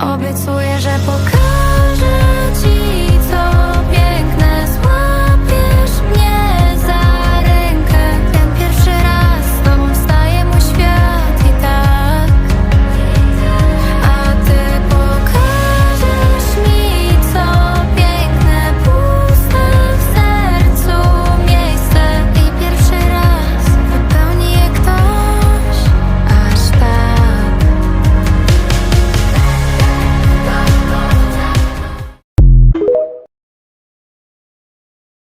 Obiecuję, że pokażę